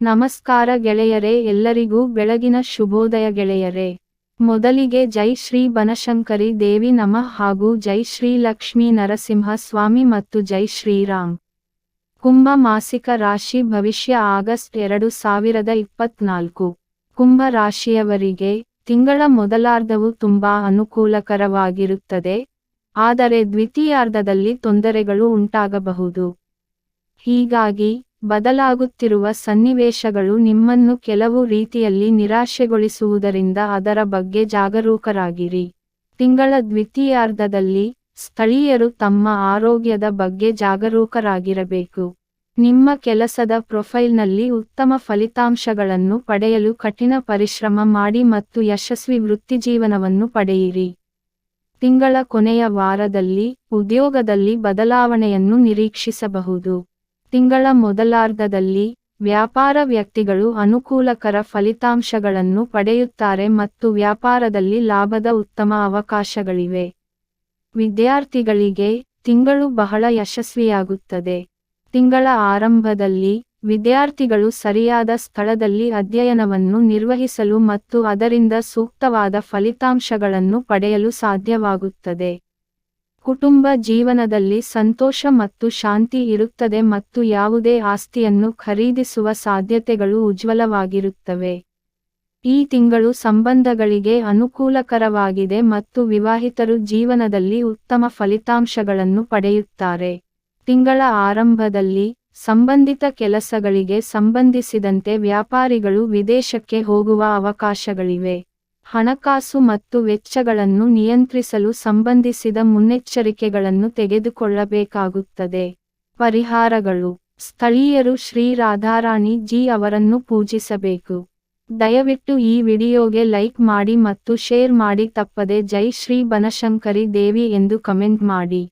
ನಮಸ್ಕಾರ ಗೆಳೆಯರೇ, ಎಲ್ಲರಿಗೂ ಬೆಳಗಿನ ಶುಭೋದಯ ಗೆಳೆಯರೇ. ಮೊದಲಿಗೆ ಜೈ ಶ್ರೀ ಬನಶಂಕರಿ ದೇವಿ ನಮಃ ಹಾಗೂ ಜೈ ಶ್ರೀ ಲಕ್ಷ್ಮೀ ನರಸಿಂಹ ಸ್ವಾಮಿ ಮತ್ತು ಜೈ ಶ್ರೀರಾಮ್ ಕುಂಭ ಮಾಸಿಕ ರಾಶಿ ಭವಿಷ್ಯ ಆಗಸ್ಟ್ ಎರಡು ಸಾವಿರದ ಇಪ್ಪತ್ನಾಲ್ಕು. ಕುಂಭ ರಾಶಿಯವರಿಗೆ ತಿಂಗಳ ಮೊದಲಾರ್ಧವು ತುಂಬಾ ಅನುಕೂಲಕರವಾಗಿರುತ್ತದೆ. ಆದರೆ ದ್ವಿತೀಯಾರ್ಧದಲ್ಲಿ ತೊಂದರೆಗಳು ಉಂಟಾಗಬಹುದು. ಹೀಗಾಗಿ ಬದಲಾಗುತ್ತಿರುವ ಸನ್ನಿವೇಶಗಳು ನಿಮ್ಮನ್ನು ಕೆಲವು ರೀತಿಯಲ್ಲಿ ನಿರಾಶೆಗೊಳಿಸುವುದರಿಂದ ಅದರ ಬಗ್ಗೆ ಜಾಗರೂಕರಾಗಿರಿ. ತಿಂಗಳ ದ್ವಿತೀಯಾರ್ಧದಲ್ಲಿ ಸ್ಥಳೀಯರು ತಮ್ಮ ಆರೋಗ್ಯದ ಬಗ್ಗೆ ಜಾಗರೂಕರಾಗಿರಬೇಕು. ನಿಮ್ಮ ಕೆಲಸದ ಪ್ರೊಫೈಲ್ನಲ್ಲಿ ಉತ್ತಮ ಫಲಿತಾಂಶಗಳನ್ನು ಪಡೆಯಲು ಕಠಿಣ ಪರಿಶ್ರಮ ಮಾಡಿ ಮತ್ತು ಯಶಸ್ವಿ ವೃತ್ತಿಜೀವನವನ್ನು ಪಡೆಯಿರಿ. ತಿಂಗಳ ಕೊನೆಯ ವಾರದಲ್ಲಿ ಉದ್ಯೋಗದಲ್ಲಿ ಬದಲಾವಣೆಯನ್ನು ನಿರೀಕ್ಷಿಸಬಹುದು. ತಿಂಗಳ ಮೊದಲಾರ್ಧದಲ್ಲಿ ವ್ಯಾಪಾರ ವ್ಯಕ್ತಿಗಳು ಅನುಕೂಲಕರ ಫಲಿತಾಂಶಗಳನ್ನು ಪಡೆಯುತ್ತಾರೆ ಮತ್ತು ವ್ಯಾಪಾರದಲ್ಲಿ ಲಾಭದ ಉತ್ತಮ ಅವಕಾಶಗಳಿವೆ. ವಿದ್ಯಾರ್ಥಿಗಳಿಗೆ ತಿಂಗಳು ಬಹಳ ಯಶಸ್ವಿಯಾಗುತ್ತದೆ. ತಿಂಗಳ ಆರಂಭದಲ್ಲಿ ವಿದ್ಯಾರ್ಥಿಗಳು ಸರಿಯಾದ ಸ್ಥಳದಲ್ಲಿ ಅಧ್ಯಯನವನ್ನು ನಿರ್ವಹಿಸಲು ಮತ್ತು ಅದರಿಂದ ಸೂಕ್ತವಾದ ಫಲಿತಾಂಶಗಳನ್ನು ಪಡೆಯಲು ಸಾಧ್ಯವಾಗುತ್ತದೆ. ಕುಟುಂಬ ಜೀವನದಲ್ಲಿ ಸಂತೋಷ ಮತ್ತು ಶಾಂತಿ ಇರುತ್ತದೆ ಮತ್ತು ಯಾವುದೇ ಆಸ್ತಿಯನ್ನು ಖರೀದಿಸುವ ಸಾಧ್ಯತೆಗಳು ಉಜ್ವಲವಾಗಿರುತ್ತವೆ. ಈ ತಿಂಗಳು ಸಂಬಂಧಗಳಿಗೆ ಅನುಕೂಲಕರವಾಗಿದೆ ಮತ್ತು ವಿವಾಹಿತರು ಜೀವನದಲ್ಲಿ ಉತ್ತಮ ಫಲಿತಾಂಶಗಳನ್ನು ಪಡೆಯುತ್ತಾರೆ. ತಿಂಗಳ ಆರಂಭದಲ್ಲಿ ಸಂಬಂಧಿತ ಕೆಲಸಗಳಿಗೆ ಸಂಬಂಧಿಸಿದಂತೆ ವ್ಯಾಪಾರಿಗಳು ವಿದೇಶಕ್ಕೆ ಹೋಗುವ ಅವಕಾಶಗಳಿವೆ. ಹಣಕಾಸು ಮತ್ತು ವೆಚ್ಚಗಳನ್ನು ನಿಯಂತ್ರಿಸಲು ಸಂಬಂಧಿಸಿದ ಮುನ್ನೆಚ್ಚರಿಕೆಗಳನ್ನು ತೆಗೆದುಕೊಳ್ಳಬೇಕಾಗುತ್ತದೆ. ಪರಿಹಾರಗಳು. ಸ್ಥಳೀಯರು ಶ್ರೀ ರಾಧಾರಾಣಿ ಜಿ ಅವರನ್ನು ಪೂಜಿಸಬೇಕು. ದಯವಿಟ್ಟು ಈ ವಿಡಿಯೋಗೆ ಲೈಕ್ ಮಾಡಿ ಮತ್ತು ಶೇರ್ ಮಾಡಿ. ತಪ್ಪದೆ ಜೈ ಶ್ರೀ ಬನಶಂಕರಿ ದೇವಿ ಎಂದು ಕಮೆಂಟ್ ಮಾಡಿ.